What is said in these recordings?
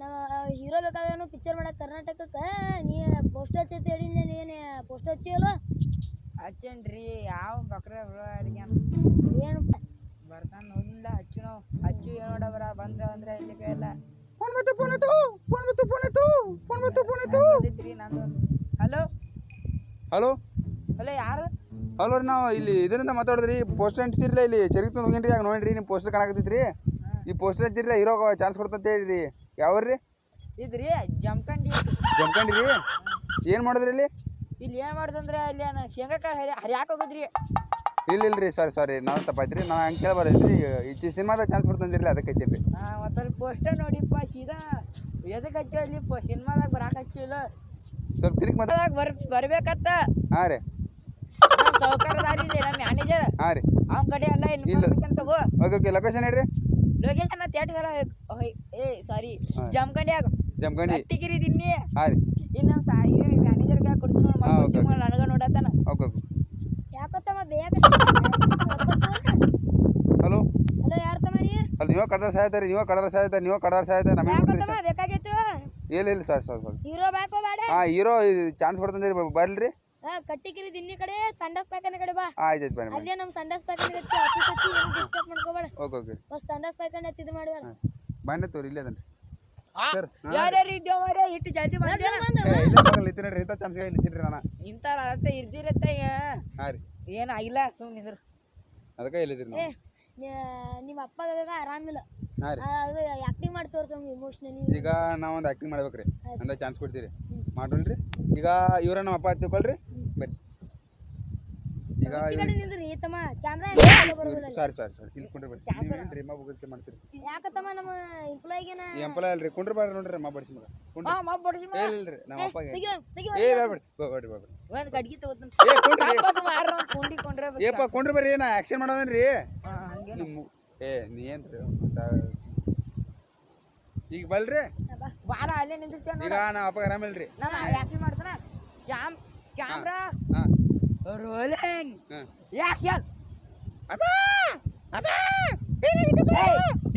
ನಮ್ಮ hero ಬೇಕಾದನು picture ಮಾಡಕ್ಕೆ ಕರ್ನಾಟಕಕ್ಕೆ ನೀ ಪೋಸ್ಟ್ ಹಚ್ಚೈತಿ ಹೇಳಿ ನೀನು ಪೋಸ್ಟ್ ಹಚ್ಚಿಯಲ್ಲ ಹಚ್ಚೇನ್ರಿ ಯಾವ ಬಕ್ರ ಏನು? ಬರ್ತಾನ ನೋಡಿಲ್ಲ ಹಚ್ಚು ನಾವು. ಹಚ್ಚು ಏನು ಬರ ಬಂದ್ರ ಅಂದ್ರೆ ಇಲ್ಲಿ ಕೈಲ್ಲ ಫೋನ್ ಮತ್ತು ಫೋನ್ ಆಯ್ತು ಫೋನ್ ಮತ್ತು ಫೋನ್ ಆಯ್ತು ಫೋನ್ ಮತ್ತು ಫೋನ್ ಆಯ್ತು ಹಲೋ ಹಲೋ ಹಲೋ ಯಾರು? ಹಲೋ ರೀ ನಾವು ಇಲ್ಲಿ ಇದರಿಂದ ಮಾತಾಡಿದ್ರಿ ಪೋಸ್ಟರ್ ಅಂಟಿಸಿರ್ಲ ಇಲ್ಲಿ. ಚರಿಗ್ ತಂದು ಹೋಗಿನ್ರಿ ಆಗ ನೋಡಿರಿ ನಿಮ್ಮ ಪೋಸ್ಟರ್ ಕಾಣಕತ್ತೈತ್ರಿ. ಈ ಪೋಸ್ಟರ್ ಹಚ್ಚಿರ್ಲ ಹೀರೋ ಚಾನ್ಸ್ ಕೊಡ್ತಂತ ಹೇಳಿರಿ. ಯಾವ್ರಿ ಇದ್ರಿ ಜಮ್ಕಂಡಿ ರೀ ಏನು ಮಾಡಿದ್ರಿ ಇಲ್ಲಿ? ಇಲ್ಲಿ ಏನ್ ಮಾಡ್ದಂದ್ರೆ ಅಲ್ಲಿ ಏನ ಶೇಂಗಾಕಾಯಿ ಹರಿ ಹರಿಯಾಕ ಹೋಗಿದ್ರಿ. ಇಲ್ಲ ಇಲ್ರಿ ಸಾರಿ ಸಾರಿ ನಾನು ತಪ್ಪಾಯ್ತ್ರಿ. ನಾ ಹಂಗೆ ಕೇಳ್ಬಾರ್ದ್ರಿ ಈ ಸಿನಿಮಾದಾಗ ಚಾನ್ಸ್ ಕೊಡ್ತಂದಿರಲಿ ಅದಕ್ಕೆ ಹಚ್ಚಿರಿ ಮತ್ತೆ ಮತ್ತಲ್ಲಿ ಪೋಸ್ಟರ್ ನೋಡಿಪ್ಪ ಸೀದಾ ಎದಕ್ಕೆ ಹಚ್ಚಿ ಅಲ್ಲಿ ಸಿನಿಮಾದಾಗ ಬರಾಕ ಹಚ್ಚಿಲ್ಲ ಸ್ವಲ್ಪ ತಿರುಗಿ ಮಾತಾ ಸಿನಿಮಾದಾಗ ಬರ್ ಬರ್ಬೇಕತ್ತ. ಹಾಂ ರೀ. ನಮ್ಮ ಮ್ಯಾನೇಜರ್ ಹಾಂ ರೀ. ಅವನ ಕಡೆ ಎಲ್ಲ ಇಲ್ಲ. ತಗೋ. ಓಕೆ ಓಕೆ ಲೊಕೇಶನ್ ಹೇಳ್ರಿ. ಲೊಕೇಶನ್ ತೇಟ್ ಸಲ ಏ ಸಾರಿ ಹಾ. ಜಮ್ಕಂಡ್ಯಾಗ ಜಮ್ಕಂಡಿ ಹತ್ತಿಗಿರಿ ದಿನ್ನಿ ಹಾಂ ರೀ. ಇನ್ನು ಮ್ಯಾನೇಜರ್ ಕೈ ಕೊಡ್ತೀನಿ ನೋಡಿ ಓಕೆ. ನನಗ ನೋಡತ್ತಾನ. Okay okay. ಯಾಕತ್ತಮ್ಮ ಬೇಕ ಹಲೋ? ಹಲೋ ಯಾರು ತಮ್ಮ ನೀ? ಅಲ್ಲಿ ನೀವು ಕಡದ ಸಾಯ್ತಾರೆ ನೀವು ಕಡದ ಸಾಯ್ತಾರೆ ನೀವು ಕಡದ ಸಾಯ್ತಾರೆ ನಮಗೆ ಯಾಕತ್ತಮ್ಮ ಬೇಕಾಗಿತ್ತು? ಇಲ್ಲ ಇಲ್ಲ ಸರ್ ಸರ್ ಸರ್. ಹೀರೋ ಬ್ಯಾಕೋ ಬೇಡ. ಹಾಂ ಹೀರೋ ಚಾನ್ಸ್ ಕೊಡ್ತಂದ್ರಿ ಬರ್ಲಿ ರೀ ಹಾ ಕಟ್ಟಿಕಿರಿ ದಿನ್ನಿ ಕಡೆ ಸಂಡಾಸ್ ಪ್ಯಾಕನ ಕಡೆ ಬಾ. ಆಯ್ತು ಆಯ್ತು ಬನ್ನಿ. ಅಲ್ಲಿ ಅಲ್ಲೇ ನಮ್ ಸಂಡಾಸ್ ಪ್ಯಾಕನ ಇರುತ್ತೆ ಆಫೀಸ್ ಹಚ್ಚಿ ಏನು ಡಿಸ್ಟರ್ಬ್ ಮಾಡ್ಕೋಬೇಡ. Okay okay. ಬಸ್ ಸಂಡಾಸ್ ಪಾಯ್ಖಾನೆ ಇದು ಮಾಡಬೇಡ. ಬನ್ನಿ ತೋರಿ ಇಲ್ಲೇ ಅದನ್ರಿ. ಸರ್ ಯಾರ್ಯಾರು ಇದ್ದೇವ ಮಾರ್ರೆ ಇಟ್ಟು ಜಾತಿ ಬಂದೇನ ಏ ಇಲ್ಲ ತಗೊಳ್ಳಿ ಇತ್ತೀನಿ ರೀ ಇಂಥ ಚಾನ್ಸ್ ಇಲ್ಲಿ ಇತ್ತಿರಿ ನಾನು. ಇಂತಾರ ಅತ್ತ ಇರ್ದಿರತ್ತೆ ಹಾಂ ರೀ. ಏನು ಆಗಿಲ್ಲ ಸುಮ್ಮನೆ ನಿಂದ್ರು. ಅದಕ್ಕೆ ಇಲ್ಲಿದ್ದೀರಿ ನಾವು? ನ- ನಿಮ್ಮ ಅಪ್ಪ ಆರಾಮಿಲ್ಲ. ಹಾಂ ರೀ. ಆ, ಅದು ಆಕ್ಟಿಂಗ್ ಮಾಡಿ ತೋರ್ಸಮ್ ಇಮೋಷನಲಿ ಈಗ ನಾವೊಂದು ಒಂದು ಮಾಡ್ಬೇಕ್ರಿ. ರೀ ಅಂದ್ರೆ ಚಾನ್ಸ್ ಕೊಡ್ತೀರಿ. ಮಾಡೋಣ್ರಿ ಈಗ ಇವ್ರ ನಮ್ಮ ಅಪ್ಪ ತಿಳ್ಕೊಳ್ರಿ ಬರ್ರಿ ಈಗ ಸಾರಿ ಸಾರಿ ಸಾರಿ. ಇಲ್ಲಿ ಕುಂಡ್ರಿ ಬರ್ರಿ ನೀವೇನ್ರಿ ಮಾ ಬುಗಲ್ಕೆ ಮಾಡ್ತೀರಿ? ಯಾಕತ್ತಮ್ಮ ನಮ್ಮ ಎಂಪ್ಲಾಯಿಗೆನ ಈ ಎಂಪಲ ಅಲ್ರಿ. ಕುಂಡ್ರಿ ಬಾಡ್ರಿ ನೋಡ್ರಿ ಮಾ ಬಡಿಸಿ ಮಗ. ಕುಂಡ್ರಿ. ಹಾ ಮಾ ಬಡ್ಸಿ ಏ ಇಲ್ರಿ ನಮ್ಮ ಅಪ್ಪಗೆ ಏ ಒಂದ್ ಕುಂಡ್ರಿ. ಅಪ್ಪದು ಮಾರ್ರ ಕುಂಡಿ ಕೊಂಡ್ರೆ ಏಪ್ಪ ಕುಂಡ್ರಿ ಬರ್ರಿ ನಾ ಆಕ್ಷನ್ ಮಾಡೋದನ್ರಿ? ಏ ನೀ ಏನ್ರಿ? ಈಗ ಬಲ್ರಿ. ಬಾರ ಅಲ್ಲೇ ನಿಂದಿರ್ತೇವ ಈಗ ನಾ ಅಪ್ಪಗೆ ಆರಾಮಿಲ್ರಿ. ಯಾಕೆ ಮಾಡ್ತಾನ. ಕ್ಯಾಮ್ ಕ್ಯಾಮ್ರಾ ರೋಲಿಂಗ್ ಆಕ್ಷನ್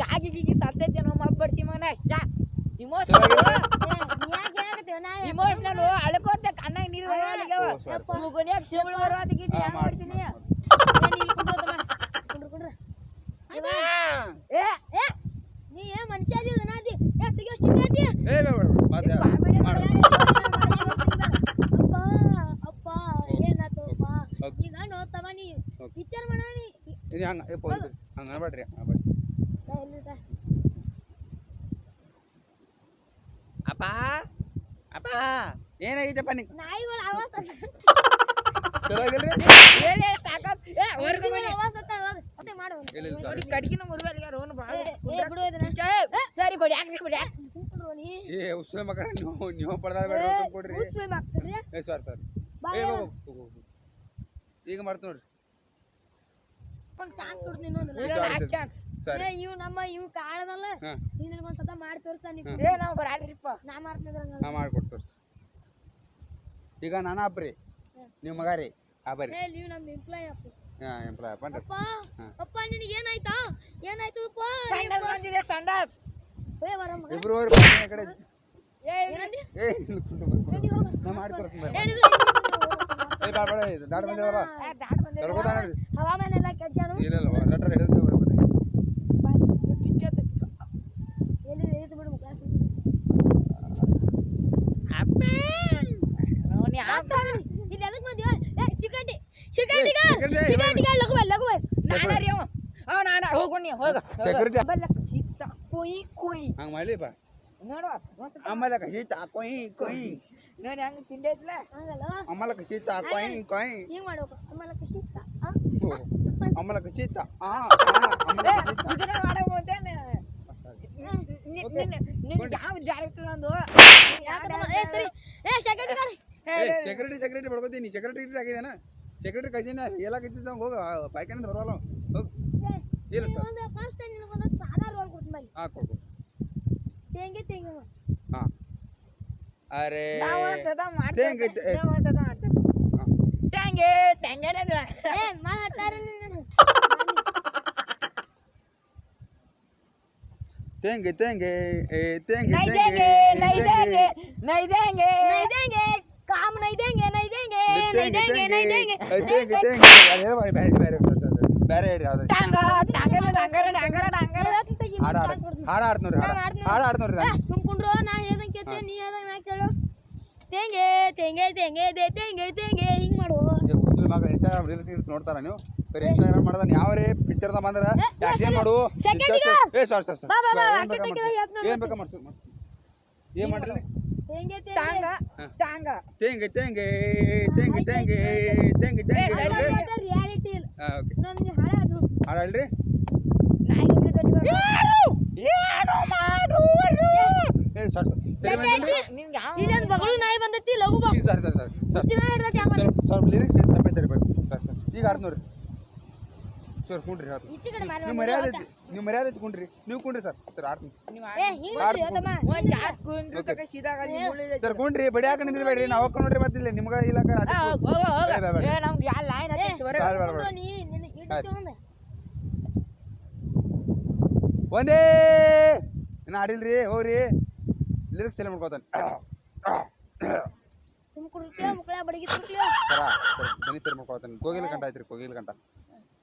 ಕಾಗಿಗೆ ಸತ್ತೈತೆ ನಮ್ಮ ಬಡ್ಸಿ ಮಗನ ಚಲೋ ಇಮೋಷನಲ್ ಇಮೋಷನಲ್ ಅಳ್ಕೋತ ಕಣ್ಣಾಗ ನೀರು sorry. ಮುಗುನ್ಯಾಗ ಶಿವಳು ಬರೋದಿಗೆ ಮಾಡ್ತೀನಿ ಏನ್ ಇಲ್ಲಿ ಕುಂಡ್ರು ತಮ್ಮ ಕುಂಡ್ರು ಕುಂಡ್ರು ಏ ಏ ನೀ ಏನ್ ಮನುಷ್ಯ ಅದಿ ಅದನ್ನ ಅದಿ ಏ ತೆಗಿಯೋ ಸ್ಟಿಂಗ್ ಅದಿ ಏ ಬೇಡ ಬೇಡ ಮಾತು ಇದು comedy ಮಾಡು. ಅಪ್ಪ ಅಪ್ಪ ಏನಾತಪ್ಪ ಓಕೆ. ಈಗ ನೋಡ್ತವ ನೀ ಓಕೆ. ಪಿಕ್ಚರ್ ಮಾಡಾನಿ ಇದು ಹಂಗೆ ಏ ಪೋಲ್ ಹಂಗೆ ಅನ್ಬೇಡ್ರಿ ಹಂಗೆ ಅಪ್ಪ ಅಪ್ಪ ಏನಾಗೈತಪ್ಪ ನೀ ನಾಯಿಗಳ ಆವಾಜ್ ಚಲೋ ಆಗಿಲ್ರಿ ಹೇಳಿ ಸಾಕಾತ್ ಏ ಹೊರಗೆ ಬನ್ನಿ ಆವಾಜ್ ಅಂತ ಮತ್ತೆ ಮಾಡು ಇಲ್ಲ ಇಲ್ಲ ನೋಡಿ ಸಾರಿ. ಕಡ್ಗಿನ ಮುರುಗಲ್ಗ ರೋನ್ ಬಾಳ ಏ, ಏ ಬಿಡು ಇದನ್ನ. ಸರಿ ಬಡಿ ಯಾಕ್ರಿ ಬಡಿ ಯಾಕ್ ಕುಂತ್ರು ನೀ ಏ ಉಸ್ರ ಮಗ ನೀವು ನೀವು ಪಡ್ದಾದ ಬೇಡ ರೊಕ್ಕ ಕೊಡ್ರಿ. ಉಸ್ರು ಮಾಡ್ತೀರಿ ಏ ಸಾರಿ ಸಾರಿ. ಬಾ ಏ ಹೋಗು, ಹೋಗು, ಹೋಗು. ಈಗ ಮಾಡ್ತು ನೋಡ್ರಿ. ಒಂದ್ ಚಾನ್ಸ್ ಕೊಡ್ತೀನಿ ಇನ್ನೊಂದು. ಚಾನ್ಸ್ ಸಾರಿ ಏ ಇವ್ ನಮ್ಮ ಇವ್ ಕಾಳದಲ್ಲ. ನೀನು ನೀನ್ ನನಗೊಂದ್ ಸತ ಮಾಡಿ ನೀ ಏ ನಾವು ಬರಾಡ್ರಿಪ್ಪ. ನಾ ಮಾಡ್ತಿದ್ರ ನಾ ಮಾಡ್ಕೊಟ್ಟು ತೋರ್ಸಿ ಈಗ ನಾನು ನೀವು ಮಗ ರೀ. ಆ ಬರ್ರಿ. ಏ ನೀವು ನಮ್ಮ ಎಂಪ್ಲಾಯ್ ಅಪ್ಪ. ಹಾಂ ಎಂಪ್ಲಾಯ್ ಅಪ್ಪನ್ರಿ ಅಪ್ಪ ಹಾ. ಅಪ್ಪ ನಿನಗೆ ಏನಾಯ್ತಾ ಏನಾಯ್ತು ಅಪ್ಪ ಸಂಡಾಸ್ ಬಂದಿದೆ ಸಂಡಾಸ್ ಏ ಬರ ಮಗ ಇಬ್ರು ಹೋಗ್ರಿ ಬನ್ನಿ ಆ ಕಡೆ ಏ ಏನಂದಿ ಏ ಇಲ್ಲಿ ಕುಂತು ಬರ್ರಿ, ನಡಿ ಹೋಗು. ನಾ ಮಾಡ್ಕೊಡ್ತೀನಿ ಬರ್ರಿ. ಏನಿದು ಏ ಬೇಡ ಬೇಡ ಇದು ದಾಡ್ ಬಂದಿಲ್ಲ ಬಾ ಏ, ದಾಟ್ ಬಂದಿದೆ ಕರ್ಕೋತಾನ ಹವಾಮಾನ ಎಲ್ಲ ಕೆಡ್ಸಾನು ಇಲ್ಲ ಇಲ್ಲ ರಟ್ಟ ಹಿಡಿದು ಬರ್ರಿ ಚುಚ್ಚೋದು. ಎಲ್ಲಿ ಎಲ್ಲಿ ಬಿಡು ಕ್ಲಾಸ್ ಅವ್ನ್ ಯಾವ- ಇಲ್ಲಿ ಎದಕ್ ಬಂದಿಯೋ ಏ ಚಿಕಟಿ ಚಿಕಟಿಗ ಏ, security, ಚಿಕಟಿಗ ಲಗು ಬಾ ಲಗು ಬಾ ನಾನ ರೀ ಅವ. ಅವ ನಾನ ಹೋಗು ನೀ ಹೋಗ. Security. ಬಲ್ಲಕ್ ಚಿತ್ತ ಕುಯ್ ಕುಯ್. ಹಂಗೆ ಮಾಡಲಿ ಬಾ ಕೊಯ್ ಕೊಯ್. ನೋಡಿ ಹಂಗ ತಿಂದೈತ್ಲ ಹಂಗಲ್ಲ? ಕೊಯ್ ಕೊಯ್. ಹಿಂಗ್ ಕಶೀತ ಆ? ಇದನ್ನ ಮಾಡೋ ಅಂತೇನೆ ಯಾವ ಡೈರೆಕ್ಟರ್ ಅಂದು ಏ ಸರಿ. ಏ ಗಾಡಿ ಸೆಕ್ಯೂರಿಟಿ ಸೆಕ್ಯೂರಿಟಿ ಬಡ್ಕೋತೀನಿ ಸೆಕ್ಯೂರಿಟಿ ಆಗಿದೇನ ಸೆಕ್ರೆಟರಿ ಕಜೀನ ಹೇಳಾಕತ್ತಿದ್ದ ಹೋಗ ಪಾಯ್ಕಾನಿಂದ ಬರವಲ್ಲ ಹೋಗಿ ಏನು ಹಾಂ ಕೊಡು ಹಾಂ ಅರೆ ಟ್ಯಾಂಗೆ ಟ್ಯಾಂಗೆ தேங்கு தேங்கு தேங்கு தேங்கு நை தேங்கு நை தேங்கு நை தேங்கு காமனை ಬೇರೆ ಹೇಳಿ ಯಾವ್ದು? ಹಾಡ ಹಾಡ. ಹಾಡ ನೋಡ್ರಿ ಹಾಡ. ಹಾಡ ಹಾಡ ನೋಡ್ರಿ ನಾನು. ಸುಮ್ಕೊಂಡ್ರು ನಾ ಹೇಳ್ದಂಗೆ ಕೇಳ್ತೆ ನೀ ಹೇಳ್ದಂಗೆ ನಾ ಕೇಳು. ತೆಂಗೆ ತೆಂಗೆ ತೆಂಗೆ ದೆ ತೆಂಗೆ ತೆಂಗೆ ಹಿಂಗ್ ಮಾಡು. ಮಗ ಇನ್ಸ್ಟಾಗ್ರಾಮ್ ರೀಲ್ಸ್ ನೋಡ್ತಾರ ನೀವು? ಬರೀ ಇನ್ಸ್ಟಾಗ್ರಾಮ್ ಮಾಡ್ದಾನ ಯಾವ ರೇ ಪಿಕ್ಚರ್ ಬಂದ್ರ ಆಕ್ಷನ್ ಮಾಡು. ಏ ಸಾರಿ ಸಾರಿ ಬಾ, ಬಾ, ಬಾ, ಏನ್ ಬೇಕಾ ಮಾಡ್ಸು. ಏನ್ ಬೇಕಾ ಟಾಂಗ ಟಾಂಗ ತೇಂಗ ತೇಂಗ. ತೇಂಗ ತೇಂಗ ತೇಂಗ ತೇಂಗ ರಿಯಾಲಿಟಿ ಇಲ್ಲ. ಓಕೆ. ನಾನು ಹಾಳಾದ್ರು. ನಾಯಿ ಬಂದೈತಿ? ಲಘು ಬಾ ಸರಿ ಸರಿ ಸರಿ ಸರ್. ಸ್ವಲ್ಪ ಲಿರಿಕ್ಸ್ ತಪ್ಪೈತೆ ರೀ ಈಗ ಆಡ್ನೋರಿ ಸರ್ ನಿಮ್ಮ ನೀವು ಮರ್ಯಾದೆ ಇಟ್ಕೊಂಡ್ರಿ. ನೀವು ಕುಂಡ್ರಿ ಸರ್. ಸರ್ ಆಡ್ತೀನಿ ಸರ್ ಕುಂಡ್ರಿ ಬಡಿ ಹಾಕ ನಾವು ನೋಡ್ರಿ ಮತ್ತಿಲ್ಲ ನಿಮ್ಗೆ ಇಲ್ಲ ಒಂದೇ. ನಾನು ಆಡಿಲ್ರಿ ಹೋಗ್ರಿ. ಲಿರಿಕ್ಸ್ ಸೆಲೆ ಮಾಡ್ಕೋತಾನೆ. ಸರ್ ಸರ್ ಕೋಗಿಲ್ ಕಂಟ ಆಯ್ತ್ರಿ ಕೋಗಿಲ್ ಕಂಟ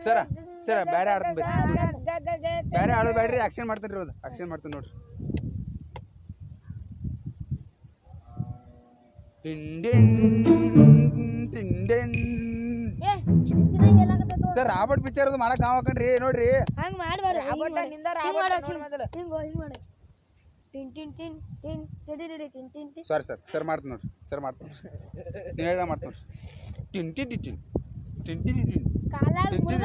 ಸರ ಸರ ಬೇರೆ ಆಡ್ತೀನಿ ಬೇರೆ ಬೇರೆ ಆಡೋದು ಬೇಡ್ರಿ ಆಕ್ಷನ್ ಮಾಡ್ತೀನಿ ರೀ ಆಕ್ಷನ್ ಮಾಡ್ತೀನಿ ನೋಡ್ರಿ ಸರ್ ರಾಬರ್ಟ್ ಪಿಕ್ಚರ್ ಅದು ಮಾಡಕ್ ಹಾಕಣ್ರಿ ನೋಡ್ರಿ ಹಂಗ್ ರಾಬರ್ಟ ನಿಂದ ರಾಬರ್ಟ ನೋಡ್ ಮೊದಲು. ಹಿಂಗ್ ಹಿಂಗ್ ಮಾಡು ಟಿನ್ ಟಿನ್ ಟಿನ್ ಟಿನ್ ಟಿಡಿಡಿಡಿ ಟಿನ್ ಟಿನ್ ಟಿನ್ ಸಾರಿ ಸರ್ ಸರ್ ಮಾಡ್ತೀನಿ ನೋಡ್ರಿ ಸರ್ ಮಾಡ್ತೀನಿ ನೀವು ಹೇಳ್ದ ಮಾಡ್ತೀನಿ ಟಿನ್ ತಿಂತೀನಿ ಕಾಲಾಗ ಮುರಿದ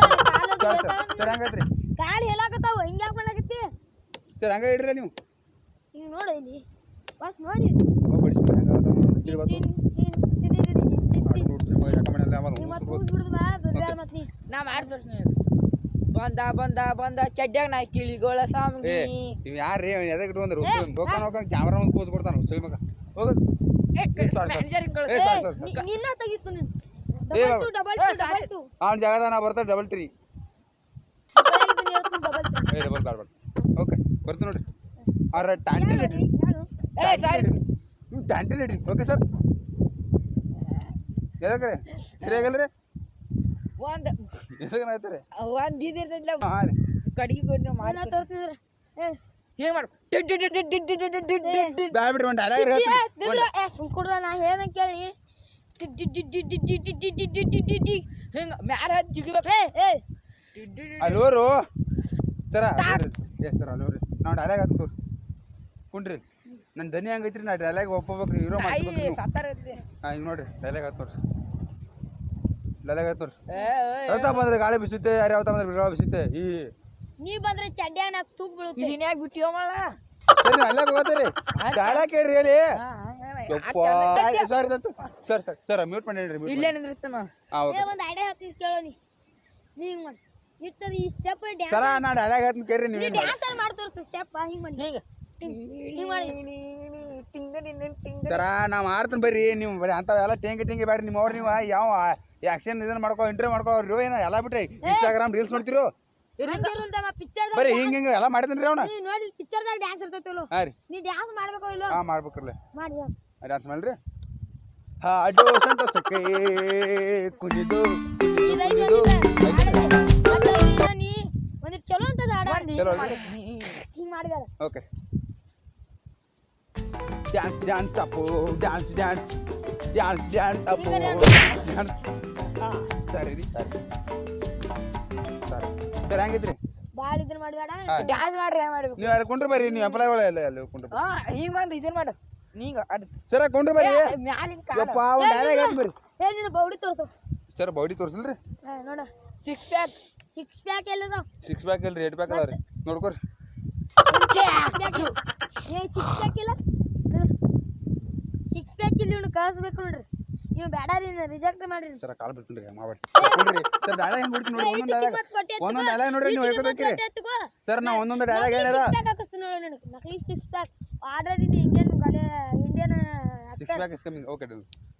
ಸರ್ ಸರ್ ಸರ್ ಕಾಲು ಹೇಳಾಕತ್ತಾವ ಹಿಂಗೆ ಯಾಕೆ ಮಾಡಾಕತ್ತಿ ಸರ್ ಹಂಗ ಇಡ್ರಿ ನೀವು. ಹಿಂಗೆ ನೋಡು ಇಲ್ಲಿ. ಬಸ್ ನೋಡಿ. ಬಡಿಸ್ಬಿಟ್ಟು ಹಂಗೆ ನಾ. ಮಾಡಿ ತೋರಿಸ್ತೀನಿ ಬಂದ ಬಂದ ಬಂದ ಚಡ್ಡ್ಯಾಗ ನಾ ಕಿಳಿಗೋಳ ಸಾಮ್ಗಿ. ಯಾರ್ರಿ? ಎದಕ್ ಇಟ್ಕೊಂಡ್ರು ಹೋಗ್ತಾನ ಹೋಗ್ತಾನ ಕ್ಯಾಮ್ರಾ ಪೋಸ್ ಕೊಡ್ತಾನ ಉಸಿಳಿ ಮಗ ಹೋಗ. ನಿನ್ನ ತೆಗಿತು ನೀನು. ಅವ್ನ ಜಾಗದಾಗ ನಾ ಬರ್ತಾರೆ double three A double card okay ಬರ್ತೀನಿ ನೋಡ್ರಿ. ಅವ್ರ ಟ್ಯಾಂಟಲ್ ಇಡ್ರಿ ನೀವು ಟ್ಯಾಂಟಲ್ ಇಡ್ರಿ ಓಕೆ ಸರ್ ಎದಕ್ಕೆ ಸರಿಯಾಗಲ್ರಿ ಒಂದ್ ಎದಕ್ಕೆ ಆಯ್ತಾರೆ ಒಂದ್ ಇದು ಇರ್ತೈತಿಲ್ಲ ಹಾಂ ಕಡಿಗೆ ಮಾಡಿ. ಹೇಗೆ ನಾ ಹೇಳಂಗೆ ಕೇಳಿ. ಹಿಂಗ ಮ್ಯಾರ ಜಿಗಿಬೇಕೇ ಏ ಅಲ್ವೋರು ಸರ ಏ ಸರ್ ಅಲ್ವೋರಿ ನಾವು ಡೈಲಾಗ್ ಹಾಕ್ತೀವಿ ಕುಂಡ್ರಿ. ನನ್ನ ದನಿ ಹಂಗೈತ್ರಿ ನಾ ಡೈಲಾಗ್ ಒಪ್ಪಬೇಕು ಇರೋ ಹಿಂಗ್ ನೋಡ್ರಿ ಡೈಲಾಗ್ ಹಾಕ್ತೋರಿ ಡೈಲಾಗ್ ಹಾಕ್ತೋರಿ ಯಾವತ್ತ ಬಂದ್ರೆ ಗಾಳಿ ಬಿಸುತ್ತೆ ಯಾರು ಯಾವತ್ತ ಬಂದ್ರೆ ಬಿಡುವ ಬಿಸುತ್ತೆ? ಈ ನೀ ಬಂದ್ರೆ ಚಡ್ಡಿಯಾಗ ನಾಕ್ ತುಪ್ಪ ಬೀಳುತ್ತೆ ಬಿಟ್ಟಿಯೋ ಸರಿ ನೀವು ಅಲ್ಲಾಗ ಹೋಗ್ತೀರಿ. ಕೇಳ್ರಿ. ಯಪ್ಪ. ಸರ್ ಸರ್ ಸರ್ ಮ್ಯೂಟ್ ಮಾಡಿ ಹೇಳ್ರಿ ಇಲ್ಲೇ ನಿಂದ್ರಿಸ್ತಾನ ಹಾಂ ಏ ಓಕೆ ಒಂದ್ ಐಡಿಯಾ ಹೇಳ್ತೀನಿ ಕೇಳೋ ನೀ. ನೀ ಹಿಂಗ್ ಮಾಡಿ ಇರ್ತದ ಈ ಸ್ಟೆಪ್ ಡ್ಯಾನ್ಸ್ ಸರ ನಾ ಡೈಲಾಗ್ ಹೇಳ್ತೀನಿ ಕೇಳ್ರಿ ನೀ ನೀವು ಡ್ಯಾನ್ಸ್ ಅಲ್ಲಿ ಮಾಡಿ. ಸ್ಟೆಪ್ ಹಿಂಗ್ ಹಿಂಗ ಸರ ನಾ ಮಾಡ್ತೀನಿ ಬರ್ರಿ ನೀವು ಬರೀ ಅಂಥವೆಲ್ಲ ಟೇಂಗಿ ಟೇಂಗಿ ಬೇಡ್ರಿ ನಿಮ್ಮ ಅವ್ರು ನೀವು ಯಾವ ಆಕ್ಷನ್ ಇದನ್ನ ಮಾಡ್ಕೋ ಇಂಟರ್ವ್ಯೂ ಮಾಡ್ಕೋ ಅವ್ರು ಏನೋ ಎಲ್ಲ ಬಿಟ್ರಿ ಇನ್ಸ್ಟಾಗ್ರಾಮ್ ರೀಲ್ಸ್ ಮಾಡ್ತಿರೋ ಬರೀ ಹಿಂಗೆ ಹಿಂಗೆ ಎಲ್ಲ ಮಾಡಿದ್ದೀನಿ ರೀ ಅವನ ನೋಡಿ ಪಿಕ್ಚರ್ದಾಗ ಡ್ಯಾನ್ಸ್ ಇರ್ತೈತಲ್ಲ ಹಾಂ ರೀ. ನೀ ಡ್ಯಾನ್ಸ್ ಮಾಡ್ಬೇಕು ಇಲ್ಲ? ಹಾ ಮಾಡ್ಬೇಕ್ರಲ್ಲ ಮಾಡಿ ಡ್ಯಾನ್ಸ್ ಮಾಡ್ರಿ. ಹಾಡೋ ಸಂತೋಷಕ್ಕೆ ಕುಣಿದು ಇದೈತೆ ಕುಣಿದು. ಒಂದಿಟ್ಟ ನೀ ಒಂದಿಟ್ಟು ಚಲೋ ಅಂತದ ಹಾಡ ಚಲೋ ಹಿಂಗ್ ಅಲ್ರಿ? ಮಾಡಿ. ಹಿಂಗ್ okay. Dance dance Appu dance dance dance dance Appu. Dance ಸರಿ ರೀ ಸರಿ. ಸರಿ. ಸರಿ ಹೆಂಗಿದ್ರಿ. ಬಾಳ ಇದನ್ನ ಮಾಡಬೇಡ ಡ್ಯಾನ್ಸ್ ಮಾಡ್ರಿ ಹೆಂಗ್ ಮಾಡ್ಬೇಕು. ನೀವು ಅಲ್ಲಿ ಕುಂಡ್ರು ಬರ್ರಿ ನೀವು ಎಂಪ್ಲಾಯ್ ಎಲ್ಲ ಅಲ್ಲಿ ಕುಂಡ್ರು ಹಾ ಹಿಂಗ್ ಬಂದು ಇದನ್ ಮಾಡು. ನೀಂಗ ಅಡ್ ಸರ ಕುಂಡ್ರು ಬರ್ರಿ? ಮ್ಯಾಲಿನ ಯಪ್ಪ ಒಂದು ಡೈಲಾಗ್ ಬರ್ರಿ ಏ ನೀನು ಬೌಡಿ ತೋರ್ಸು. ಸರ್ ಬಾಡಿ ತೋರಿಸಲ್ರಿ? ನೋಡ. ಸಿಕ್ಸ್ ಪ್ಯಾಕ್ ಸಿಕ್ಸ್ ಪ್ಯಾಕ್ ಎಲ್ಲದ. ಸಿಕ್ಸ್ ಪ್ಯಾಕ್ ಇಲ್ರಿ ಏಟ್ ಪ್ಯಾಕ್ ಅದಾವ್ರಿ. ನೋಡ್ಕೊರಿ. ಏ ಸಿಕ್ಸ್ ಪ್ಯಾಕ್ ಇಲ್ಲ. ಸಿಕ್ಸ್ ಪ್ಯಾಕ್ ಇಲ್ಲಿ ಕಳಿಸ್ಬೇಕು ನೋಡ್ರಿ. ಇವ್ ಬೇಡ ರೀ ರಿಜೆಕ್ಟ್ ಮಾಡ್ರಿ. ಸರ್ ಕಾಲ್ ಬಿಡ್ತೀನಿ ರೀ ಮಾಡ್ಬೇಡಿ ನೋಡ್ರಿ ಸರ್ ಡೈಲಾಗ್ ಹೆಂಗ್ ಬಿಡ್ತೀನಿ ನೋಡಿ ಒಂದೊಂದು ಡೈಲಾಗ್ ಒಂದೊಂದು ಡೈಲಾಗ್ ನೋಡ್ರಿ ನೀವು ಹೇಳ್ಕೊಬೇಕ್ರಿ ಸರ್ ನಾ ಒಂದೊಂದು ಡೈಲಾಗ್ ಹೇಳ್ಯಾರ ನಕಲಿ six pack order in Indian Gale Indian six pack is coming okay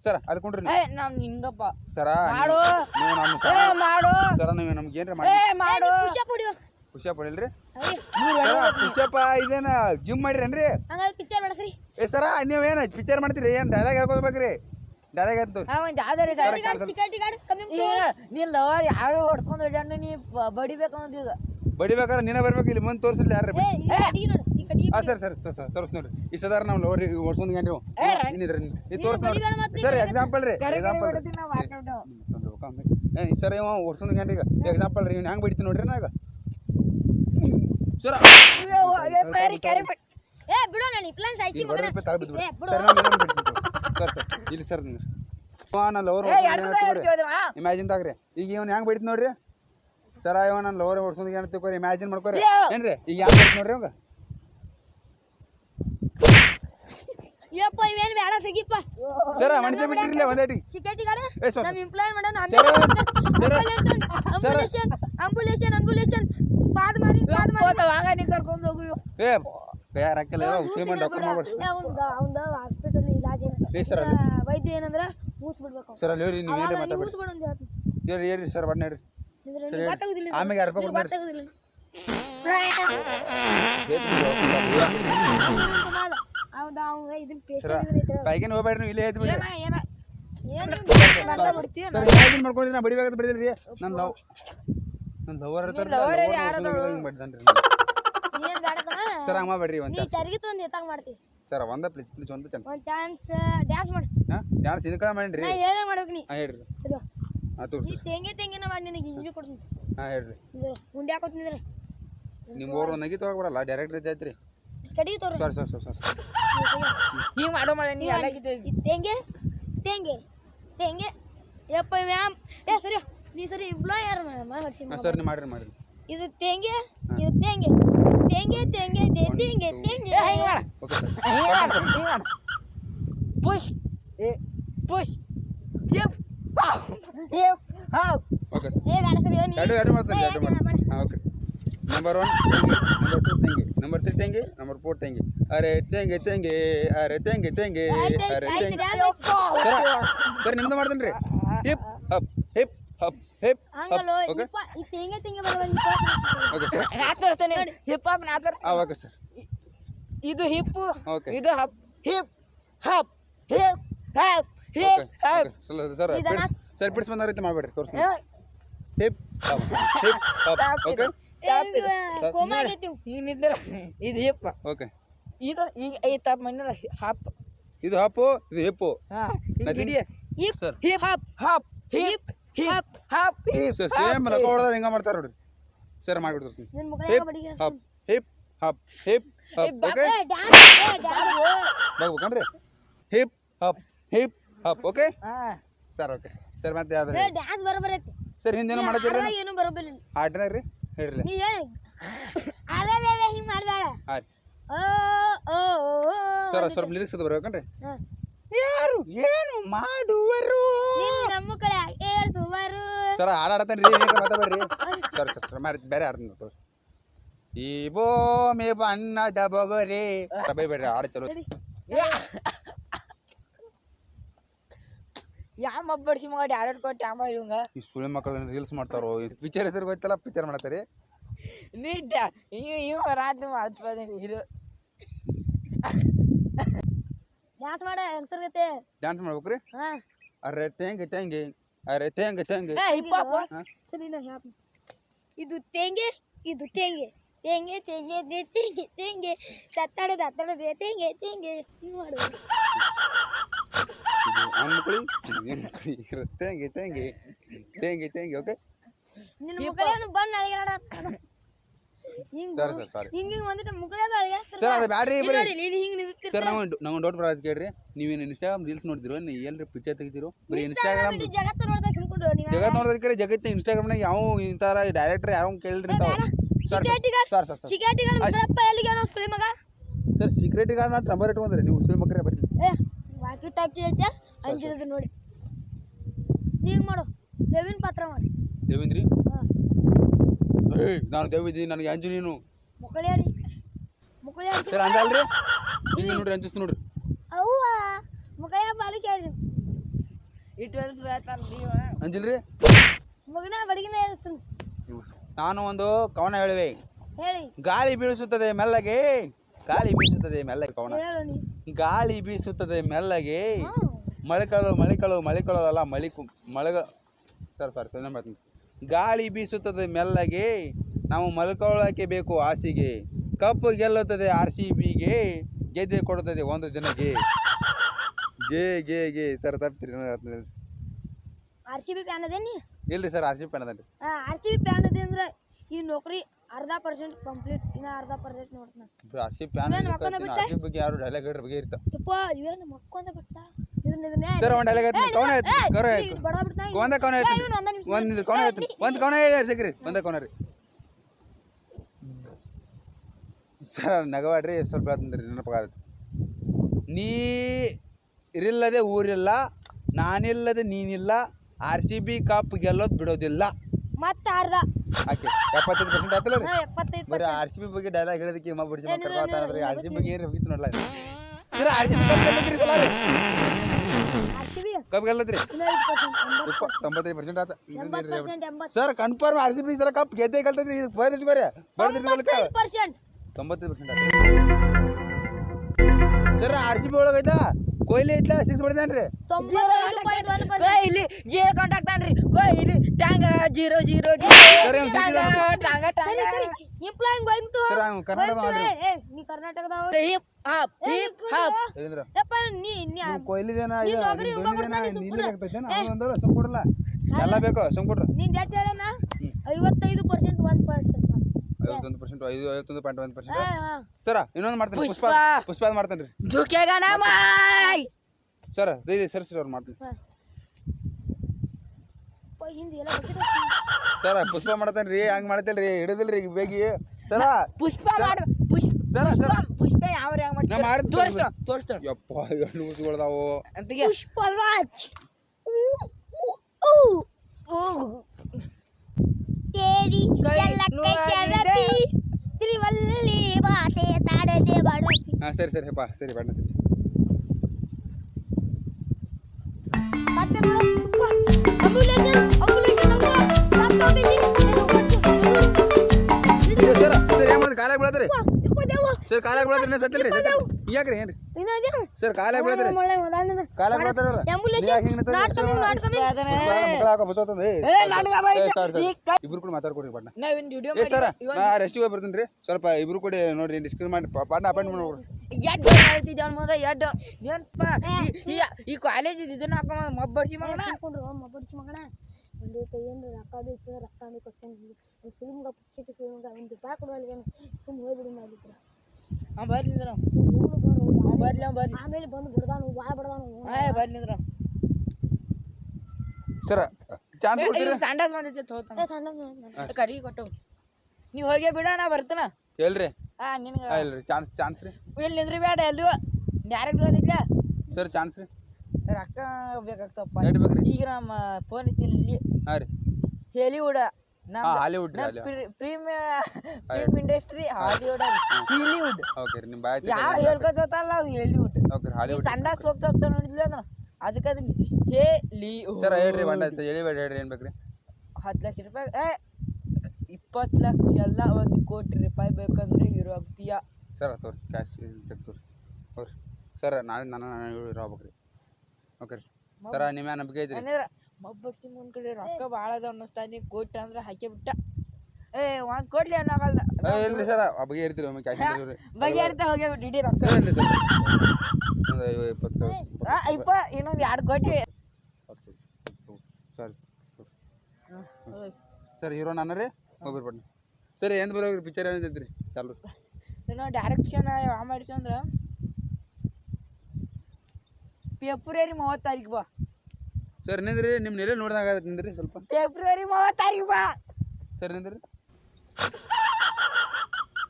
sir ಅದು ಕೊಂಡ್ರಿ ಏ ನಾನು ನಿಂಗಪ್ಪ. ಸರ ಮಾಡು. ನೀವು ನಮ್ಮ ಏ ಮಾಡು. ಸರ ನೀವು ನಮ್ಗೆ ಏನ್ರಿ ಏ ಮಾಡಿ. ಮಾಡು ಪುಷಪ್ ಪಡಿಯೋ ಖುಷಿ ಪಡಿಲ್ರಿ ಸರ ಖುಷಿಯಪ್ಪ ಇದೇನ ಜಿಮ್ ಮಾಡಿರೇನ್ರಿ? ಹಂಗಾದ್ರೆ ಪಿಕ್ಚರ್ ಮಾಡಸ್ರಿ. ಏ ಸರ ನೀವೇನು ಪಿಕ್ಚರ್ ಮಾಡ್ತೀರಿ? ಏನು ಡೈಲಾಗ್ ಹೇಳ್ಕೋಬೇಕ್ರಿ ಡೈಲಾಗ್ ನೀನ ಯಾರು ಹೊಡ್ಸ್ಕೊಂಡ್ ಹೊಡ್ಯಾನ ನೀ ಬ- ಬಡಿಬೇಕು ಅನ್ನೋದು ಈಗ. ಬಡಿಬೇಕಾದ್ರೆ ನೀನೇ ಬರ್ಬೇಕು ಇಲ್ಲಿ ಮುಂದೆ ತೋರಿಸಿಲ್ಲ ಯಾರು ಹಾಂ ಸರ್ ಸರ್ ತೋರಿಸ್ ನೋಡ್ರಿ. ಈ ಸದಾರ ನಾವು ಲೋರಿ ಓಡ್ಸೊಂದು ಗಂಟೆ ನೀ ಇನ್ನಿದ್ರಿ ಇದು ತೋರಿಸ್ ನೋಡ್ರಿ. ಸರ್ ಎಕ್ಸಾಂಪಲ್ ರೀ ಎಕ್ಸಾಂಪಲ್ ನಾವ್. ಸರ್ ಇವ ಗಂಟೆ ಈಗ. ಎಕ್ಸಾಂಪಲ್ ರೀ ಇವ್ನು ಹೆಂಗೆ ಬಿಡ್ತೀನಿ ನೋಡ್ರಿ ನಾಗ ಸರ್. ಅಯ್ಯೋ, ಅಯ್ಯೋ, ಸರಿ, ಕರೆ ಬಿಡ್. ಏ ಬಿಡು ನಾನು ಪ್ಲಾನ್ ಸಾಯಿಸಿ ಈಗ ಮಗನ. ಬರೋದು ತಗ ಬಿದ್ದು ಏ ಬಿಡು. ಸರ್ ನಾನು ಬಿಡ್ತೀನಿ ಸರ್ ಸರ್ ಇಲ್ಲಿ ಸರ್ ನಾನು. ಲವರ್ ಇಮ್ಯಾಜಿನ್ ತಗ್ರಿ ಈಗ ಇವನ್ ಹೆಂಗ್ ಬಿಡ್ತ ನೋಡ್ರಿ? ಸರ ಇವ ನಾನು ಲವರ್ ಓಡ್ಸೋದು ಏನು ತಿಳ್ಕೊರಿ ಇಮ್ಯಾಜಿನ್ ಮಾಡ್ಕೊರಿ. ಏನ್ರಿ? ಈಗ ಹೆಂಗೆ ಬಡಿತು ನೋಡ್ರಿ ಅವಂಗ ಯಪ್ಪ ಇವೇನ್ ಬೇಡ ಸಿಗಿಪ್ಪ. ಸರ ಮನುಷ್ಯ ಬಿಟ್ಟಿರಲಿಲ್ಲ ಒಂದೇಟಿ ಇಂಪ್ಲಾಯ್ ಅಂಬುಲೇಷನ್ ಅಂಬುಲೇಷನ್ ಅಂಬುಲೇಷನ್ ಪಾದ್ ಪಾದ್ ವಾಗ ನೀ ಕರ್ಕೊಂಡ್ ಹೋಗ್ರಿ ಏ ಯಾರು ಹಾಕಿಲ್ಲ ಶ್ರೀಮಂತ ಡಾಕ್ಟರ್ ಮಾಡ್ಬೇಡಿ ಅವಂದ ಅವಂದ ಹಾಸ್ಪಿಟಲ್ ಇಲಾಜ್ ಏ ಸರ್ ವೈದ್ಯ ಏನಂದ್ರ ಮೂಸ್ ಬಿಡ್ಬೇಕು ಸರ್ ಅಲ್ಲಿ ನೀವು ಏನೇ ಮಾತಾಡ್ಬೇಡಿ. ಮೂಸ್ ಬಿಡು ಅಂತ ಹೇಳ್ತೀನಿ ಏರಿ ಏರಿ ಸರ್ ಬಣ್ಣ ಗೊತ್ತಾಗುದಿಲ್ಲ. ಆಮೇಲೆ ಯಾರು ರೂಪಾಯಿ ಗೊತ್ತಾಗುದಿಲ್ಲ ಹೋಗ್ಬೇಡ್ರಿ ನೀವು ಇಲ್ಲೇ ಎದ್ದು ಸರ್ ಮಾಡ್ಕೊಂಡ್ರಿ ನಾ ಬಡಿಬೇಕಾದ ಬಡಿದಿಲ್ರಿ. ನನ್ನ ಲವ್ ನನ್ನ ಲವರ್ ಇರ್ತಾರೆ? ಬಡ್ದನ್ರಿ ಸರ್ ಹಂಗ ಮಾಡ್ಬೇಡ್ರಿ ಒಂದು ಸರಿಗೆ ತೊಂದ್ ಎತ್ತಾಗ ಮಾಡ್ತಿ. ಸರ್ ಒಂದ ಪ್ಲೀಸ್ ಪ್ಲೀಸ್ ಒಂದು ಚಂದ ಒಂದು ಚಾನ್ಸ್ ಡ್ಯಾನ್ಸ್ ಮಾಡು. ಹಾಂ ಡ್ಯಾನ್ಸ್ ಇದಕ್ಕೆ ಮಾಡ್ರಿ ನಾ ಹೇಳ್ದೆ ಮಾಡ್ಬೇಕು ನೀ. ಹಾ ಹೇಳ್ರಿ. ಇದು. ಹಾಂ ತೋರಿಸಿ. ನೀ ತೆಂಗೆ ತೆಂಗಿನ ಮಾಡಿ ನಿನಗೆ ಈಜಿ ಕೊಡ್ತೀನಿ. ಹಾ ಹೇಳ್ರಿ. ಇದು ಹಾಕೋತೀನಿ ಹಾಕೋತಿದ್ರೆ ನಿಮ್ಮ ಊರು ನಗಿ ನಗಿ ತೊಗೊಬರಲ್ಲ ಡೈರೆಕ್ಟ್ ಐತ್ರಿ. ಕಡಿಗೆ ತೋರು ಸಾರಿ ಸರ್ ಸರ್ ಸರ್. ನೀವು ಮಾಡೋ ಮಾಡ ನೀ ಎಲ್ಲ ಗಿಟ್ಟ ತೆಂಗೆ ತೆಂಗೆ ತೆಂಗೆ. ಯಪ್ಪ ಮ್ಯಾಮ್. ಏ ಸರಿ ನೀ ಸರಿ ಇಬ್ಲೋ ಯಾರು ಹಾಂ ಸರ್ ನೀವು ಮಾಡ್ರಿ ಮಾಡ್ರಿ. ಇದು ತೆಂಗೆ ಇದು ತೆಂಗೆ. ತೆಂಗೆ ತೆಂಗೆ ತೆ- ತೆಂಗೆ ತೆಂಗೆ ಹಿಂಗ್ ಮಾಡ ಓಕೆ ಸರ್ ಹಿಂಗ್ ಮಾಡ ಹಿಂಗ್ ಮಾಡ ಪುಷ್ ಏ push hip hip hop okay sir ಏ ಬೇಡ ಸರಿ ನೀ ಎರಡು ಎರಡು ಮಾಡ್ತೀನಿ ಏ, ಎರಡು ಯಾಕೆ ಮಾಡಿ ಮಾಡು? ಹಾಂ okay number one number two ತೆಂಗಿ number three ತೆಂಗಿ ನಂಬರ್ ಫೋರ್ ತೆಂಗಿ ಅರೆ ತೆಂಗಿ ತೆಂಗಿ ಅರೆ ತೆಂಗಿ ತೆಂಗಿ ಆಯ್ತು, ಅರೆ ಆಯ್ತು, ತೆಂಗಿ ಆಯ್ತು, ಸರ್ ಸರ್ ನಿಮ್ದು ಮಾಡ್ತೀನಿ ರೀ ಹಿಪ್ ಹಪ್ ಹಿಪ್ ಓಕೆ ಈ ತೆಂಗೆ ತೆಂಗೆ ಬರಲ್ಲ ಇಪ್ಪ ಓಕೆ ಸರ್ ನಾ ತೋರಿಸ್ತೇನೆ ಹಿಪ್ ಹಾಪ್ ನಾ ತೋರ್ ಹಾಂ ಓಕೆ ಸರ್ ಇದು ಹಿಪ್ ಓಕೆ ಇದು hup hip hup hip hup hip hup sir sir ಬಿಡ್ಸ್- ಬಂದ ರೀತಿ ಮಾಡಬೇಡ್ರಿ ತೋರಿಸ್ತೀನಿ hip hup hip hup okay ಇದು. Tap ಇದು. ಹಿಪ್ ಓಕೆ ಇದು ಈಗ ಐದು ತಾಪ್ ಮಣ್ಣಿನ ಹಪ್ ಇದು ಹಪ್ಪು ಇದು ಹಿಪ್ಪು ಹಾ sir hip hup hup hip hip hup hip sir same ಲಕ್ಕ ಹೊಡೆದ ಹಿಂಗೆ ಮಾಡ್ತಾರೆ ನೋಡ್ರಿ. ಸರ್ ಮಾಡ್ಬಿಟ್ಟು ತೋರಿಸ್ತೀನಿ. ಮುಖ ಹಿಪ್ ಬಡಿಗೆ hup hip hup hip hup okay? Hip hup hip hup okay? Sir okay. Sir ಮತ್ತೆ ಯಾವ್ದು ಡ್ಯಾನ್ಸ್ ಸರ್ ಹಿಂದೇನು ಏನು ರೀ? ಹೇಳ್ರಿ. ನೀ ಏನ್ ಅದೇ ಹಿಂಗ್ ಮಾಡ್ಬೇಡ. ಸರ್ ಸ್ವಲ್ಪ ಲಿರಿಕ್ಸ್ ಅದು ಬರ್ಬೇಕನ್ರಿ? ಯಾರು ಏನು ಮಾಡುವರು? ನಮ್ಮ ಕಡೆ ಏರ್ಸುವರು ಸರ್ ಹಾಡಾಡತ್ತೇನೆ ರೀ ಏನ್ರಿ ಮಾತಾಡ್ಬೇಡ್ರಿ. ಸರ್ ಸರ್ ಸರ್ ಮಾರಿ ಬೇರೆ ಹಾಡ್ತೀನಿ ನೋಡ್ರಿ. ಈ ಭೂಮಿ ಬಣ್ಣದ ಬೊಗರೆ ಬೇಡ್ರಿ ಹಾಡು ಚಲೋ ಯಾವ ಮಬ್ಬಡಿಸಿ ಮಾಡಿ ಎರಡು ಕೊಟ್ಟು ಆಮ ಇವಂಗ ಈ ಸುಳಿ ಮಕ್ಕಳು ರೀಲ್ಸ್ ಮಾಡ್ತಾರೋ ಪಿಕ್ಚರ್ ಹೆಸರು ಗೊತ್ತಲ್ಲ ಪಿಕ್ಚರ್ ಮಾಡ್ತಾರೆ ನೀಟ್ ಇವ್ ಇವ್ ರಾತ್ರಿ ಮಾಡ್ತದೆ ನೀರು ಡ್ಯಾನ್ಸ್ ಮಾಡ ಹೆಂಗಸರ್ ಗತೆ? ಡ್ಯಾನ್ಸ್ ಮಾಡ್ಬೇಕ್ರಿ? ಹಾ. ಅರೆ ತೆಂಗೆ ತೆಂಗೆ. ಅರೆ ತೆಂಗೆ ತೆಂಗೆ ಏ ಹಿಪ್ ಹಾಪ್ ಸರಿ ನಾ ಹೇಳ್ತೀನಿ. ಇದು ತೆಂಗೆ ಇದು ತೆಂಗೆ ತೆಂಗೆ ತೆಂಗೆ ದೆ ತೆಂಗೆ ತೆಂಗೆ ತತ್ತಡ ತತ್ತಡ ದೆ ತೆಂಗೆ ತೆಂಗೆ ಹಿಂಗ್ ಮಾಡು ಇದು ಅನ್ಕೊಳ್ಳಿ ಅನ್ಕೊಳ್ಳಿ ತೆಂಗೆ ತೆಂಗೆ ತೆಂಗೆ ತೆಂಗೆ ಓಕೆ ನಿನ್ನ ಮುಖಲೇನು ಬಂದ್ ಅಳಿಗಾಡ ಹಿಂಗ್ ಸರಿ ಸರ್ ಸಾರಿ. ಹಿಂಗ್ ಮುಖಲೇದ ಅಳಿಗ ಸರ್ ಅದು ಬ್ಯಾಡ್ರಿ ಬರೀ ನೋಡಿ ಇಲ್ಲಿ ಹಿಂಗ್ ನಿಂತಿರ್ತಾರೆ ಸರ್ ನಾವು ನಾವು ಡೌಟ್ ಬರೋದು ಕೇಳ್ರಿ. ನೀವೇನು ಇನ್ಸ್ಟಾಗ್ರಾಮ್ ರೀಲ್ಸ್ ನೋಡ್ತಿರೋ ನೀವು ಏನ್ರಿ ಪಿಕ್ಚರ್ ತೆಗಿತಿರೋ? ಬರೀ ಇನ್ಸ್ಟಾಗ್ರಾಮ್ ಜಗತ್ತು ನೋಡ್ತಾ ಸುಮ್ಕೊಂಡ್ರು ನೀವು ಜಗತ್ ನೋಡೋದಕ್ಕೆ ಜಗತ್ತಿನ ಇನ್ಸ್ಟಾಗ್ರಾಮ್ನಾಗ ಯಾವ ಇಂತಾರ ಡೈರೆಕ್ಟರ್ ಯಾವ ಕೇಳ್ರಿ ತಾವು ಸರ್ ಸರ್. ಸರ್ ಗಾಡಿ ಆಯ್ತು. ಎಲ್ಲಿಗೆ ಅನ್ನೋ ಸುಳಿ ಮಗ? ಸರ್ ನಂಬರ್ ಇಟ್ಕೊಂಡ್ರಿ ನೀವು ಸುಳಿ ಮಕ್ಕಳೇ ಬರ್ತೀನಿ ಏ ವಾಕಿಟ್ ಐತೆ ಅಂಜಿರೋದು ನೋಡಿ. ನೀವ್ ಮಾಡು. ದೇವಿನ ಪಾತ್ರ ಮಾಡಿ. ಹಾ ಏಯ್ ನಾನು ದೇವಿದ್ದೀನಿ ನನಗೆ ಅಂಜು ನೀನು. ಮುಕ್ಕಳಿ ಆಡಿ ಮುಕ್ಕಳಿ ಆಡಿ ಸರ್ ಹಂಗಲ್ರಿ ಈಗ ನೋಡ್ರಿ ಅಂಜಿಸ್ ನೋಡ್ರಿ. ಅವ್ವ ಕೇಳಿ ಬೇತಾನ ನೀವ ಅಂಜಿಲ್ರಿ? ಮಗನ ಬಡಗಿನ ಇರ್ತೀನಿ ನಾನು ಒಂದು ಕವನ ಹೇಳುವೆ. ಹೇಳಿ. ಗಾಳಿ ಬೀಳಿಸುತ್ತದೆ ಮೆಲ್ಲಗೆ. ಗಾಳಿ ಬೀಸುತ್ತದೆ ಮೆಲ್ಲಗೆ ಕವನ. ಗಾಳಿ ಬೀಸುತ್ತದೆ ಮೆಲ್ಲಗೆ. ಮಳಿಕಳು ಮಳೆಕಾಳು ಮಳೆಕಾಳು ಅಲ್ಲ ಮಳಿಕು ಮಳೆಗ ಸರ್ ಸರ್ ಸರಿ ಮಾಡ್ತೀನಿ ಗಾಳಿ ಬೀಸುತ್ತದೆ ಮೆಲ್ಲಗೆ ನಾವು ಮಲ್ಕೊಳ್ಳೋಕೆ ಬೇಕು ಹಾಸಿಗೆ. ಕಪ್ಪು ಗೆಲ್ಲುತ್ತದೆ ಆರ್ ಸಿ ಬಿಗೆ ಗೆದ್ದೆ ಕೊಡುತ್ತದೆ ಒಂದು ದಿನಕ್ಕೆ. ಗೇ ಗೇ ಗೇ ಸರ್ ತಪ್ಪಿರಿ ಹೇಳ್ತೀನಿ ಆರ್ ಸಿ ಬಿ ಪ್ಯಾನ್ ಅದೇನಿ ಇಲ್ರಿ sir R C B fan ಅದೇನಿ R C B fan ಅದೇ ಅಂದ್ರೆ ಈ ನೌಕರಿ ಅರ್ಧ ಪರ್ಸೆಂಟ್ ಕಂಪ್ಲೀಟ್ ಇನ್ನ ಅರ್ಧ ಪರ್ಸೆಂಟ್ ನೋಡ್ತೀನಿ ಆರ್ ಸಿ ಬಿ? ಸಿ ಬಗ್ಗೆ ಯಾರು ಡೈಲಾಗ್ ಬಗ್ಗೆ ಇರ್ತಾವ. ಇವೇನು ಮಕ್ಕೊಂದ ಬಿಟ್ಟ? ಸರ್ ಒಂದು ಡೈಲಾಗ್ ಹೇಳ್ತೀನಿ ಕವನ ಹೇಳ್ತೀನಿ ಬಡ ಬಿಡ್ತಾ ಒಂದ ಕವನ ಹೇಳ್ತೀನಿ ಒಂದ ಕವನ ಹೇಳ್ತೀನಿ ಒಂದು ಕವನ ಹೇಳಿ ಸಿಕ್ರಿ ಒಂದ ಕವನ ರೀ ಸರ್ ನಗವಾಡ್ರಿ ಸ್ವಲ್ಪ ಹೇಳ್ತೀನಿ ನೆನಪಾಗತ್ತೆ ನೀ ಇರಿಲ್ಲದೆ ಊರಿಲ್ಲ ನಾನಿಲ್ಲದೆ ನೀನಿಲ್ಲ ಆರ್ ಸಿ ಬಿ ಕಪ್ ಗೆಲ್ಲೋದು ಬಿಡೋದಿಲ್ಲ. ಮತ್ತೆ ಅರ್ಧ. ಆಕೆ ಎಪ್ಪತ್ತೈದು ಪರ್ಸೆಂಟ್ ಆಯ್ತಲ್ಲ ರೀ? ಎಪ್ಪತ್ತೈದು ಬರೀ ಆರ್ ಸಿ ಬಿ ಬಗ್ಗೆ ಡೈಲಾಗ್ ಹೇಳೋದಕ್ಕೆ ಮಾ ಬಿಡಿಸಿ ಆರ್ ಸಿ ಬಿ ಬಗ್ಗೆ ಏನು ಹೋಗಿತ್ತು ನೋಡ್ಲ sir R C B cup ಗೆಲ್ಲದ್ರಿ ಸಲ ರೀ ಕಪ್ ಗೆಲ್ಲದ್ರಿ ಇಪ್ಪ ತೊಂಬತ್ತೈದು ಪರ್ಸೆಂಟ್ ಆತ. Sir confirm R C B ಸಲ ಕಪ್ ಗೆದ್ದೆ ಗೆಲ್ತದ್ರಿ ಇದು ಬರ್ದಿಟ್ಟು ಬರ್ರಿ ಬರ್ದಿಟ್ಟು ಪರ್ಸೆಂಟ್ ತೊಂಬತ್ತೈದು percent sir R C B ಒಳಗೆ ಐತಾ ಕೊಹ್ಲಿ ಐತ್ಲ ಸಿಕ್ಸ್ ಹೊಡೆದಾನ್ರಿ ಕೊಹ್ಲಿ ಜೀರೋ ಕಾಂಟ್ಯಾಕ್ಟ್ ತಾನ್ರಿ ಕೊಹ್ಲಿ ಟ್ಯಾಂಗ ಜೀರೋ ಜೀರೋ ಸರಿ, ಅವ್ನ್ ಟಾಂಗ ಜೀರೋ ಟಾಂಗ ಸರಿ ಸರಿ. ಇಂಪ್ಲಾಯಿಂಗ್ ಗೋಯಿಂಗ್ ಟು ಸರ್ ಅವ್ನು ಏ ನೀ ಕರ್ನಾಟಕದವ? ಹಿಪ್ ಹಾಪ್ ಹಿಪ್ ಹಾಪ್ ಏನಂದ್ರ ಯಪ್ಪ ನೀ ನೀ ಕೊಹ್ಲಿದೇನ ನೀನ್ ನೌಕರಿ ಇವ್ಗ ಕೊಡ್ತಾನೆ, ಸುಮ್ ಕೊಡು. ಅಂದ್ರೆ ಸುಮ್ ಕೊಡಲ್ಲ ಎಲ್ಲ ಬೇಕು ಸುಮ್ ಕೊಡ್ರಿ ಐವತ್ತೈದು ಪರ್ಸೆಂಟ್ ಒನ್ ಪರ್ಸೆಂಟ್ ಐವತ್ತೊಂದು ಪರ್ಸೆಂಟ್ ಐದು ಐವತ್ತೊಂದು ಪಾಯಿಂಟ್ ಒಂದು ಸರ ಇನ್ನೊಂದು ಮಾಡ್ತೀನಿ. ಪುಷ್ಪ. ಪುಷ್ಪ ಮಾಡ್ತೇನೆ ರೀ ಜುಕೆಗ ಮಾಯ್! ಸರ ದೈದಿ ಸರ್ ಸರ್ ಅವ್ರು ಮಾಡ್ತೀನಿ. ಸರ ಪುಷ್ಪ ಮಾಡ್ತಾನೆ ರೀ ಹಂಗೆ ಮಾಡ್ತೇನೆ ರೀ ಹಿಡಿದಿಲ್ಲ ರೀ ಬೇಗಿ ಸರ ಪುಷ್ಪ ಮಾಡ ಪುಷ್ಪ ಸರ ಸರ ಪುಷ್ಪ ಯಾವ ರೀ ಹಂಗೆ ಮಾಡ್ತೀನಿ. ಮಾಡಿ ತೋರಿಸ್ತಾನೆ ಯಪ್ಪ ಎಣ್ಣು ಮುಸುಗಳ್ದಾವು ಪುಷ್ಪರಾಜ್. ಓ ಓ ಎಲ್ಲಕ್ಕ ನೋಡಿದೆ. ಶರಪಿ ತ್ರಿವಲ್ಲಿ ಬಾತೆ ತಾಡದೆ ಬಡತಿ ಹಾಂ ಸರಿ ಸರಿ ಅಪ್ಪ ಸರಿ ಬಣ್ಣ ಸರಿ ಮತ್ತೆ ನೋಡು, ವಾ, ambulance, ambulance ನಮ್ಮ laptop ಇಲ್ಲಿ, ಏನು ಇದೆ ಸರ್ ಸರ್ ಏನು ಮಾಡಿದ್ರಿ ಕಾಲಾಗ ಬೀಳತ್ರಿ ವಾ, ಯಪ್ಪ ದೇವ, ಸರ್ ಕಾಲಾಗ ಬೀಳತ್ರಿ ನೀವು ಸತ್ತಿಲ್ರಿ ಸತ್ತಿಲ್ರಿ ಯಾಕ್ರಿ ಏನ್ರಿ ಇದೇನು? ಸರ್ ಕಾಲೇ ಬೀಳತ್ರಿ. ಕಾಲೇ ಬೈತು. ಇಬ್ರು ಕೂಡ ಮಾತಾಡ್ಕೊಡ್ರಿ ಬಣ್ಣ. ನಾವಿನ್ ವಿಡಿಯೋ ಏ ಸರ ನಾ ರೆಸ್ಟಿಗೆ ಹೋಗಿ ಬರ್ತೀನಿ ರೀ. ಸ್ವಲ್ಪ ಇಬ್ರು ಕೂಡ ನೋಡ್ರಿ ಡಿಸ್ಕ್ರೀನ್ ಮಾಡಿ. ಪಾಠ ಅಪಾಯಿಂಟ್ಮೆಂಟ್ ಮಾಡ್ಕೊಡ್ರಿ. ಎಡ್ ಹೇಳ್ತಿದ್ದೆ ಅವ್ನ ಮುಂದೆ ಎಡ್. ಏನಪ್ಪ ಈ- ಕಾಲೇಜ್ ಇದನ್ನ ಹಾಕೊಂಡ್ ಮಬ್ಬಡ್ಸಿ ಮಗನ? ಹಾಕೊಂಡ್ರು ಮಬ್ಬಡ್ಚಿ ಮಗನ. ಒಂದು ಕೈಯಿಂದ ರೊಕ್ಕ ಬೇಕು ರೊಕ್ಕ ಬೇಕು ಪುಕ್ಷಿಟ್ಟು ಸುಳಿಮಗ ಒಂದು ರೂಪಾಯಿ ಕೊಡುವಲ್ಲಿ ಸುಮ್ಮನೆ ಹೋಗ್ಬಿಡಿ ಮಾಡಿದ್ರು ಅವ್ನು ಬರ್ಲಿ ನಿಂದ್ರ. ಬರ್ಲಿ ಅವ್ನು ಬರ್ಲಿ ಆಮೇಲೆ ಬಂದು ಬಿಡ್ದಾನು ಭಾಳ ಬಿಡ್ದಾನು. ಏ ಬರ್ಲಿ ನಿಂದ್ರ. ಸರ ಚಾನ್ಸ್ ಕೊಡ್ತೀರಿ? ಸಂಡಾಸ್ ಬಂದೈತೆ ತೋತಾನ ಏ ಸಣ್ಣ ಕರಿ ಕೊಟ್ಟು. ನೀವು ಹೋಗಿ ಬಿಡ ನಾ ಬರ್ತಾನ. ಹೇಳ್ರಿ. ಆ ನಿನ್ಗ. ಹಾಂ ಇಲ್ರಿ ಚಾನ್ಸ್ ಚಾನ್ಸ್ ರೀ. ಇಲ್ಲಿ ನಿಂದ್ರಿ ಬೇಡ ಎಲ್ದು ಡೈರೆಕ್ಟ್ ಓದಿದ್ಲ ಸರ್ ಚಾನ್ಸ್ ರೀ. ರೊಕ್ಕ ಬೇಕಾಗ್ತಪ್ಪ ಈಗ ನಮ್ಮ ಫೋನ್ ಇತ್ತಿಲ್ಲ ಇಲ್ಲಿ. ಹಾಂ ರೀ. ಹೇಳಿ ಹಾಂ Hollywood ಪ್ರೀಮ್ film industry Hollywood Hollywood okay ನಿಮ್ಮ ಬಾಯ್ ಯಾವ ಹಾಲಿವುಡ್ ಓಕೆ ಹಾಲಿವುಡ್ ಸಂಡಾಸ್ ಹೋಗ್ತಾ ಹೋಗ್ತಾ ನೋಡಿದ್ಲ ಅದನ್ನ ಅದಕ್ಕೆ ಅದನ್ನ ಹೇಲಿ ಸರ್ ಹೇಳ್ರಿ ಬಂಡ ಹೇಳಿಬೇಡ ಹೇಳ್ರಿ ಏನು ಬೇಕ್ರಿ? ಹತ್ತು ಲಕ್ಷ ರೂಪಾಯಿ ಏ ಇಪ್ಪತ್ತು ಲಕ್ಷ ಎಲ್ಲ ಒಂದು ಕೋಟಿ ರೂಪಾಯಿ ಬೇಕಂದ್ರೆ ಹೀರೋ ಆಗ್ತೀಯ ಸರ್ ತೋರಿ ಕ್ಯಾಶ್ ಚೆಕ್ ತೋರಿ. ತೋರಿ. ಸರ್ ನಾಳೆ ನಾನು ಆಗ್ಬೇಕ್ರಿ ಓಕೆ ಸರ ನಿಮ್ಮ ನಂಬಿಕೆ ಮಬ್ಬಡ್ಸಿ ಮುಂದ್ ಕಡೆ ರೊಕ್ಕ ಭಾಳ ಅದ ಅನ್ನಿಸ್ತಾ ನೀ ಕೊಟ್ಟ ಅಂದ್ರೆ ಹಾಕಿ ಬಿಟ್ಟ. ಏ ಒಂದ್ ಕೊಡ್ಲಿ ಅನ್ನೋಗಲ್ಲ ಏ ಇಲ್ರಿ ಸರ್ ಬಗ್ಗೆ ಇರ್ತೀರಿ ಒಮ್ಮೆ ಕ್ಯಾಶ್ ಬಗೆಹರಿತ ಹೋಗಿ ಇಡೀ ರೊಕ್ಕ. ಇಲ್ಲ ಸರ್. ಒಂದು ಐವ- ಇಪ್ಪತ್ತು ಸಾವಿರ. ಆ, ಇಪ್ಪ ಇನ್ನೊಂದು ಎರಡು ಕೋಟಿ. ಸರಿ ಸರ್. ಹೀರೋ ನಾನು ರೀ ಮೊಬೈಲ್ ಬಣ್ಣ ಸರ್ ಏನು ಬರೋಗ್ರಿ ಪಿಕ್ಚರ್ ಏನೈತ್ರಿ ಚಾಲು. ಇನ್ನು ಡೈರೆಕ್ಷನ್ ಯಾವ ಮಾಡಿಸಂದ್ರ ಫೆಬ್ರವರಿ ಮೂವತ್ತು ತಾರೀಕು ಬಾ. ಸರ್ ನಿಂದ್ರಿ ನಿಮ್ಮ ನೆಲೆ ನೋಡಿದಾಗ ನಿಂದ್ರಿ ಸ್ವಲ್ಪ. ಫೆಬ್ರವರಿ ಮೂವತ್ತು ತಾರೀಕು ಬಾ. ಸರ್ ನಿಂದ್ರಿ.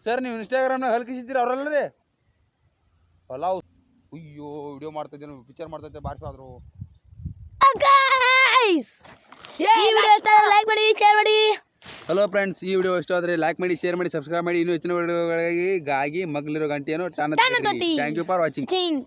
ಸರ್ ನೀವು ಇನ್ಸ್ಟಾಗ್ರಾಮ್ನಾಗ ಹಲ್ಕಿಸಿದ್ದೀರಿ ಅವರಲ್ಲ ರೀ ಹೊಲ ಅಯ್ಯೋ ವಿಡಿಯೋ ಮಾಡ್ತಿದ್ದೆ ಪಿಕ್ಚರ್ ಮಾಡ್ತೈತೆ ಬಾರಿಸಾದ್ರು ಗಾಯ್ಸ್ ಈ ವಿಡಿಯೋ ಇಷ್ಟ ಲೈಕ್ ಮಾಡಿ ಶೇರ್ ಮಾಡಿ. ಹಲೋ ಫ್ರೆಂಡ್ಸ್ ಈ ವಿಡಿಯೋ ಇಷ್ಟ ಆದರೆ ಲೈಕ್ ಮಾಡಿ ಶೇರ್ ಮಾಡಿ ಸಬ್ಸ್ಕ್ರೈಬ್ ಮಾಡಿ. ಇನ್ನೂ ಹೆಚ್ಚಿನ ವಿಡಿಯೋಗಳಿಗಾಗಿ ಗಾಗಿ ಮಗ್ಲಿರೋ ಗಂಟೆಯನ್ನು ಟಾನ ಟಾನ ತತ್ತಿ. Thank you for watching Ching